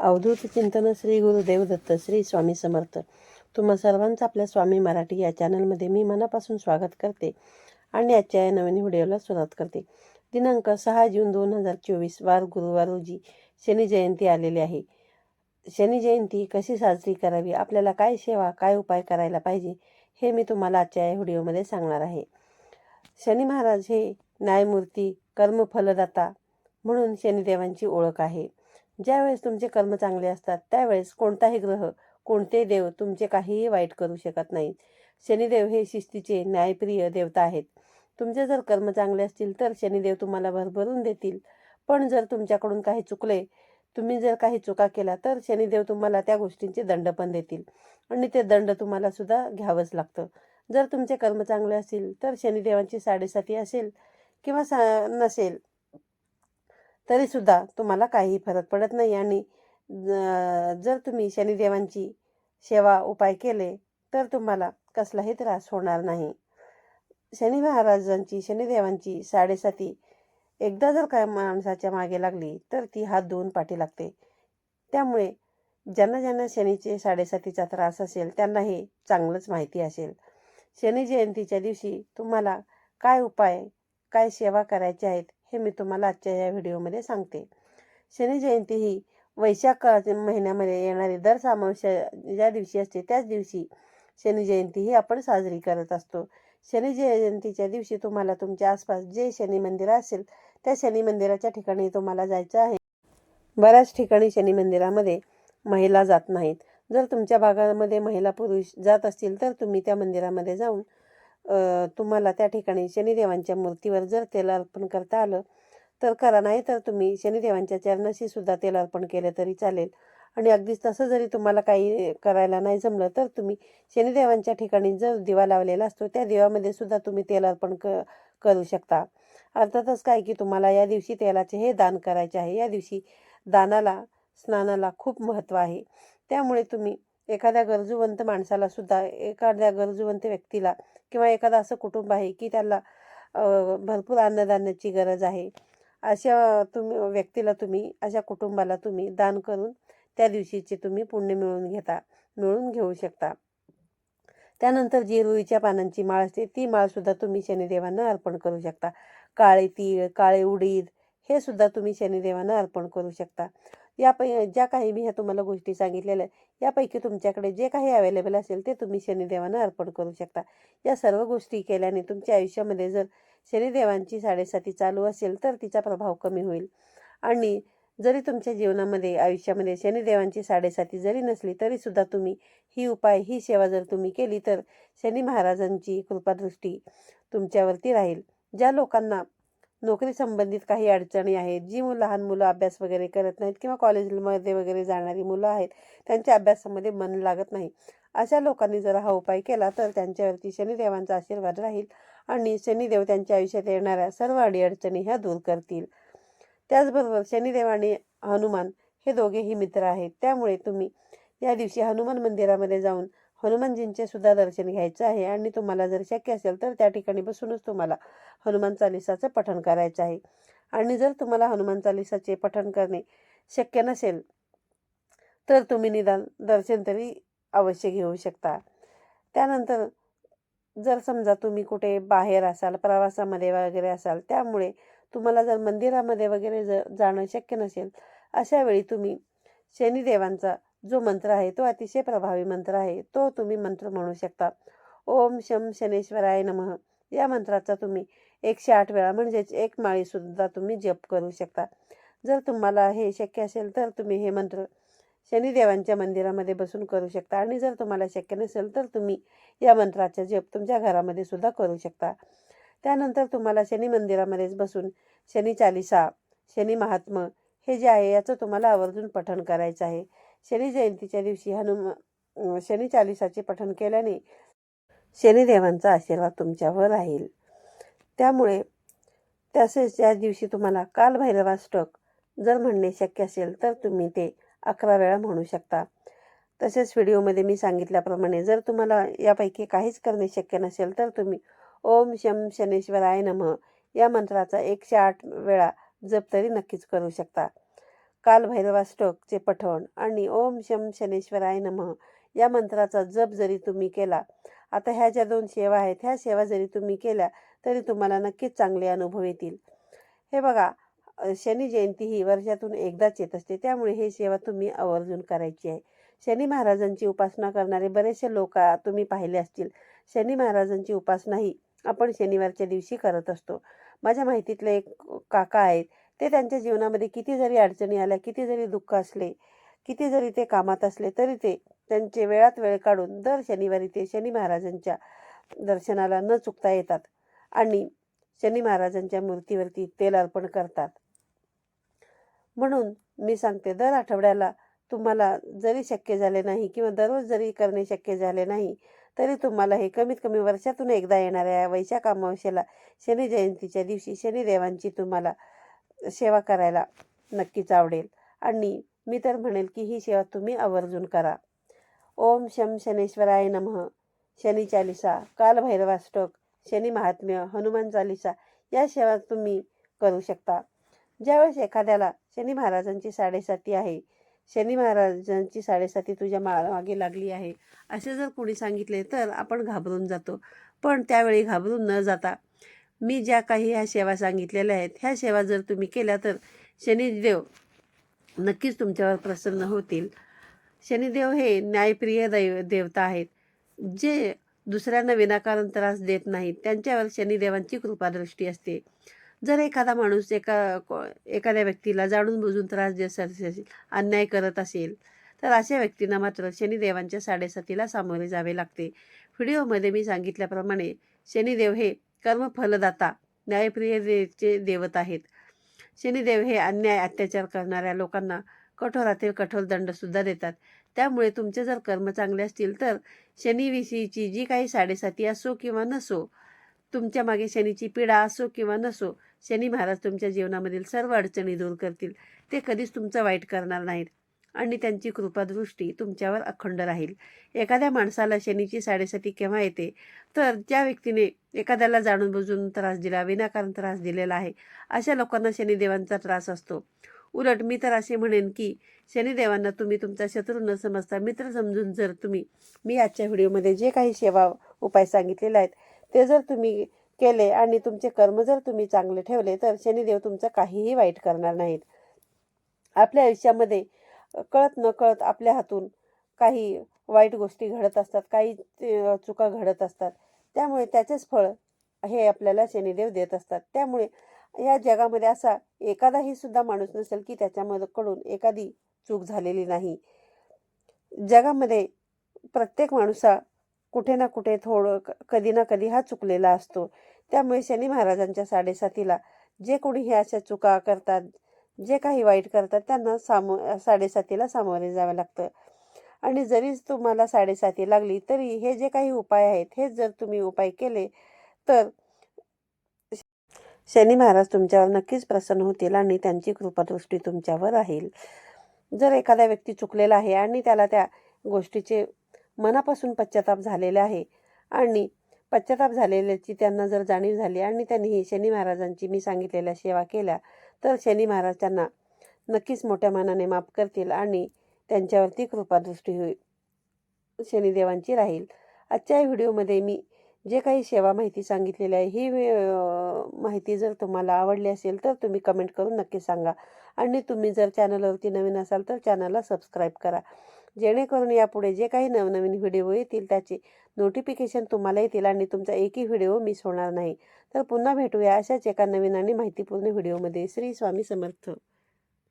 अवधूत चिंतन श्री गुरुदेव दत्त श्री स्वामी समर्थ. तुम्हा सर्वांचं आपल्या स्वामी मराठी या चॅनलमध्ये मी मनापासून स्वागत करते आणि आजच्या या नवीन व्हिडिओला सुरुवात करते. दिनांक सहा जून दोन हजार चोवीस वार गुरुवार रोजी शनी जयंती आलेली आहे. शनी जयंती कशी साजरी करावी? आपल्याला काय सेवा काय उपाय करायला पाहिजे? हे मी तुम्हाला आजच्या या व्हिडिओमध्ये सांगणार आहे. शनी महाराज हे न्यायमूर्ती कर्मफलदाता म्हणून शनिदेवांची ओळख आहे. ज्यावेळेस तुमचे कर्म चांगले असतात त्यावेळेस कोणताही ग्रह कोणते देव तुमचे काहीही वाईट करू शकत नाहीत. शनिदेव हे शिस्तीचे न्यायप्रिय देवता आहेत. तुमचे जर कर्म चांगले असतील तर शनिदेव तुम्हाला भरभरून देतील. पण जर तुमच्याकडून काही चुकले तुम्ही जर काही चुका केला तर शनिदेव तुम्हाला त्या गोष्टींचे दंड पण देतील. आणि ते दंड तुम्हाला सुद्धा घ्यावंच लागतं. जर तुमचे कर्म चांगले असतील तर शनिदेवांची साडेसाती असेल किंवा सा नसेल तरीसुद्धा तुम्हाला काहीही फरक पडत नाही आणि जर तुम्ही शनिदेवांची सेवा उपाय केले तर तुम्हाला कसलाही त्रास होणार नाही. शनी महाराजांची शनिदेवांची साडेसाती एकदा जर काय माणसाच्या मागे लागली तर ती हात धुवून पाठी लागते. त्यामुळे ज्यांना ज्यांना शनीचे साडेसातीचा त्रास असेल त्यांना हे चांगलंच माहिती असेल. शनी जयंतीच्या दिवशी तुम्हाला काय उपाय काय सेवा करायच्या आहेत हे मी तुम्हाला आजच्या या व्हिडिओमध्ये सांगते. शनी जयंती ही वैशाख महिन्यामध्ये येणारी दर सामावश्या ज्या दिवशी असते त्याच दिवशी शनी जयंती ही आपण साजरी करत असतो. शनी जयंतीच्या दिवशी तुम्हाला तुमच्या आसपास जे शनी मंदिर असेल त्या शनी मंदिराच्या ठिकाणी तुम्हाला जायचं आहे. बऱ्याच ठिकाणी शनी मंदिरामध्ये महिला जात नाहीत. जर तुमच्या भागामध्ये महिला पुरुष जात असतील तर तुम्ही त्या मंदिरामध्ये जाऊन तुम्हाला त्या ठिकाणी शनिदेवांच्या मूर्तीवर जर तेल अर्पण करता आलं तर करा. नाही तर तुम्ही शनिदेवांच्या चरणाशी सुद्धा तेल अर्पण केलं तरी चालेल. आणि अगदीच तसं जरी तुम्हाला काही करायला नाही जमलं तर तुम्ही शनिदेवांच्या ठिकाणी जर दिवा लावलेला असतो त्या दिवामध्ये सुद्धा तुम्ही तेल अर्पण क करू शकता. अर्थातच काय की तुम्हाला या दिवशी तेलाचे हे दान करायचे आहे. या दिवशी दानाला स्नानाला खूप महत्त्व आहे. त्यामुळे तुम्ही एखाद्या गरजूवंत माणसाला सुद्धा एखाद्या गरजूवंत व्यक्तीला किंवा एखादं असं कुटुंब आहे की त्याला भरपूर अन्नदानाची गरज आहे अशा तुम्ही व्यक्तीला तुम्ही अशा कुटुंबाला तुम्ही दान करून त्या दिवशीचे तुम्ही पुण्य मिळवून घेता मिळून घेऊ शकता. त्यानंतर जी रुईच्या पानांची माळ असते ती माळसुद्धा तुम्ही शनिदेवांना अर्पण करू शकता. काळे तीळ काळे उडीद हे सुद्धा तुम्ही शनिदेवांना अर्पण करू शकता. यापै ज्या काही मी ह्या तुम्हाला गोष्टी सांगितलेल्या आहेत, यापैकी तुमच्याकडे जे काही अवेलेबल असेल ते तुम्ही शनिदेवांना अर्पण करू शकता. या सर्व गोष्टी केल्याने तुमच्या आयुष्यामध्ये जर शनिदेवांची साडेसाती चालू असेल तर तिचा प्रभाव कमी होईल. आणि जरी तुमच्या जीवनामध्ये आयुष्यामध्ये शनिदेवांची साडेसाती जरी नसली तरीसुद्धा तुम्ही ही उपाय ही सेवा जर तुम्ही केली तर शनी महाराजांची कृपादृष्टी तुमच्यावरती राहील. ज्या लोकांना नोकरी संबंधित काही अडचणी आहेत जी मुलं लहान मुलं अभ्यास वगैरे करत नाहीत किंवा कॉलेजमध्ये वगैरे जाणारी मुलं आहेत त्यांच्या अभ्यासामध्ये मन लागत नाही. अशा लोकांनी जर हा उपाय केला तर त्यांच्यावरती शनिदेवांचा आशीर्वाद राहील आणि शनिदेव त्यांच्या आयुष्यात येणाऱ्या सर्व अडीअडचणी ह्या दूर करतील. त्याचबरोबर शनिदेव आणि हनुमान हे दोघेही मित्र आहेत. त्यामुळे तुम्ही या दिवशी हनुमान मंदिरामध्ये जाऊन हनुमानजींचे सुद्धा दर्शन घ्यायचं आहे आणि तुम्हाला जर शक्य असेल तर त्या ठिकाणी बसूनच तुम्हाला हनुमान चालिसाचं पठण करायचं आहे. आणि जर तुम्हाला हनुमान चालिसाचे पठण करणे शक्य नसेल तर तुम्ही निदान दर्शन तरी अवश्य घेऊ शकता. त्यानंतर जर समजा तुम्ही कुठे बाहेर असाल प्रवासामध्ये वगैरे असाल त्यामुळे तुम्हाला जर मंदिरामध्ये वगैरे ज जाणं शक्य नसेल अशा वेळी तुम्ही शनिदेवांचा जो मंत्र आहे तो अतिशय प्रभावी मंत्र आहे. तो तुम्ही मंत्र म्हणू शकता. ओम शम शनेश्वराय नमः. या मंत्राचा तुम्ही एकशे आठ वेळा म्हणजेच एक माळीसुद्धा तुम्ही जप करू शकता. जर तुम्हाला हे शक्य असेल तर तुम्ही हे मंत्र शनिदेवांच्या मंदिरामध्ये बसून करू शकता. आणि जर तुम्हाला शक्य नसेल तर तुम्ही या मंत्राचा जप तुमच्या घरामध्ये सुद्धा करू शकता. त्यानंतर तुम्हाला शनी मंदिरामध्येच बसून शनी चालिसा शनी महात्म हे जे आहे याचं तुम्हाला आवर्जून पठण करायचं आहे. शनी जयंतीच्या दिवशी हनुमान शनी चालिसाचे पठण केल्याने शनिदेवांचा आशीर्वाद तुमच्यावर राहील. त्यामुळे तसेच या दिवशी तुम्हाला कालभैरवाष्टक जर म्हणणे शक्य असेल तर तुम्ही ते अकरा वेळा म्हणू शकता. तसेच व्हिडिओमध्ये मी सांगितल्याप्रमाणे जर तुम्हाला यापैकी काहीच करणे शक्य नसेल तर तुम्ही ओम शम शनेश्वराय नमः या मंत्राचा एकशे आठ वेळा जप तरी नक्कीच करू शकता. कालभैरवाष्टकचे पठण आणि ओम शम शनेश्वराय नमः या मंत्राचा जप जरी तुम्ही केला आता ह्या ज्या दोन सेवा आहेत ह्या सेवा जरी तुम्ही केल्या तरी तुम्हाला नक्कीच चांगले अनुभव येतील. हे बघा शनी जयंती ही वर्षातून एकदाच येत असते त्यामुळे ही सेवा तुम्ही आवर्जून करायची आहे. शनी महाराजांची उपासना करणारे बरेचसे लोक तुम्ही पाहिले असतील. शनी महाराजांची उपासना ही आपण शनिवारच्या दिवशी करत असतो. माझ्या माहितीतले एक काका आहेत ते त्यांच्या जीवनामध्ये किती जरी अडचणी आल्या किती जरी दुःख असले किती जरी ते कामात असले तरी ते त्यांचे वेळात वेळ काढून दर शनिवारी ते शनी महाराजांच्या दर्शनाला न चुकता येतात आणि शनी महाराजांच्या मूर्तीवरती तेल अर्पण करतात. म्हणून मी सांगते दर आठवड्याला तुम्हाला जरी शक्य झाले नाही किंवा दररोज जरी करणे शक्य झाले नाही तरी तुम्हाला हे कमीत कमी वर्षातून एकदा येणाऱ्या वैशाख अमावस्येला शनी जयंतीच्या दिवशी शनिदेवांची तुम्हाला सेवा करायला नक्कीच आवडेल. आणि मी तर म्हणेल की ही सेवा तुम्ही आवर्जून करा. ओम शम शनेश्वराय नमः. शनी चालिसा कालभैरवाष्टक शनी महात्म्य हनुमान चालिसा या सेवा तुम्ही करू शकता. ज्यावेळेस एखाद्याला शनी महाराजांची साडेसाती आहे शनी महाराजांची साडेसाती तुझ्या मा मागे लागली आहे असे जर कोणी सांगितले तर आपण घाबरून जातो. पण त्यावेळी घाबरून न जाता मी ज्या काही ह्या सेवा सांगितलेल्या आहेत ह्या सेवा जर तुम्ही केल्या तर शनिदेव नक्कीच तुमच्यावर प्रसन्न होतील. शनिदेव हे न्यायप्रिय दैव देवता आहेत. जे दुसऱ्यांना विनाकारण त्रास देत नाहीत त्यांच्यावर शनिदेवांची कृपादृष्टी असते. जर एखादा माणूस एका एखाद्या व्यक्तीला जाणून बुजून त्रास देत असेल अन्याय करत असेल तर अशा व्यक्तींना मात्र शनिदेवांच्या साडेसातीला सामोरे जावे लागते. व्हिडिओमध्ये मी सांगितल्याप्रमाणे शनिदेव हे कर्मफलदाता न्यायप्रिय देवचे देवत आहेत. शनिदेव हे अन्याय अत्याचार करणाऱ्या लोकांना कठोरातील कठोर दंडसुद्धा देतात. त्यामुळे तुमचे जर कर्म चांगले असतील तर शनिविषयीची जी काही साडेसाती असो किंवा नसो तुमच्या मागे शनीची पीडा असो किंवा नसो शनी महाराज तुमच्या जीवनामधील सर्व अडचणी दूर करतील. ते कधीच तुमचं वाईट करणार नाहीत. आणि त्यांची कृपादृष्टी तुमच्यावर अखंड राहील. एखाद्या माणसाला शनीची साडेसाती केव्हा येते? तर ज्या व्यक्तीने एखाद्याला जाणून बुजून त्रास दिला विनाकारण त्रास दिलेला आहे अशा लोकांना शनिदेवांचा त्रास असतो. उलट मी तर असे म्हणेन की शनिदेवांना तुम्ही तुमचा शत्रू न समजता मित्र समजून जर तुम्ही मी आजच्या व्हिडिओमध्ये जे काही सेवा उपाय सांगितलेले आहेत ते जर तुम्ही केले आणि तुमचे कर्म जर तुम्ही चांगले ठेवले तर शनिदेव तुमचं काहीही वाईट करणार नाहीत. आपल्या आयुष्यामध्ये कळत नकळत आपल्या हातून काही वाईट गोष्टी घडत असतात काही चुका घडत असतात. त्यामुळे त्याचेच फळ हे आपल्याला शनिदेव देत असतात. त्यामुळे या जगामध्ये असा एखादाही सुद्धा माणूस नसेल की त्याच्यामधकडून एखादी चूक झालेली नाही. जगामध्ये प्रत्येक माणूसा कुठे ना कुठे थोडं कधी ना कधी हा चुकलेला असतो. त्यामुळे शनी महाराजांच्या साडेसातीला जे कोणी हे अशा चुका करतात जे काही वाईट करतात त्यांना सामो साडेसातीला सामोरे जावं लागतं. आणि जरीच तुम्हाला साडेसाती लागली तरी हे जे काही उपाय आहेत हे जर तुम्ही उपाय केले तर शनी महाराज तुमच्यावर नक्कीच प्रसन्न होतील आणि त्यांची कृपादृष्टी तुमच्यावर राहील. जर एखादा व्यक्ती चुकलेला आहे आणि त्याला त्या गोष्टीचे मनापासून पश्चाताप झालेले आहे आणि पश्चाताप झालेल्याची त्यांना जर जाणीव झाली आणि त्यांनी ही शनी महाराजांची मी सांगितलेल्या सेवा केल्या तर शनी महाराज त्यांना नक्कीच मोठ्या मनाने माफ करतील आणि त्यांच्यावरती कृपादृष्टी होईल. शनिदेवांची राहील. आजच्या व्हिडिओमध्ये मी जे काही सेवा माहिती सांगितलेली आहे ही माहिती जर तुम्हाला आवडली असेल तर तुम्ही कमेंट करून नक्की सांगा. आणि तुम्ही जर चॅनलवरती नवीन असाल तर चॅनलला सबस्क्राईब करा. जेणेकरून यापुढे जे काही नवनवीन व्हिडिओ येतील त्याचे नोटिफिकेशन तुम्हाला येतील आणि तुमचा एकही व्हिडिओ मिस होणार नाही. तर पुन्हा भेटूया अशाच एका नवीन आणि माहितीपूर्ण व्हिडिओमध्ये. श्री स्वामी समर्थ.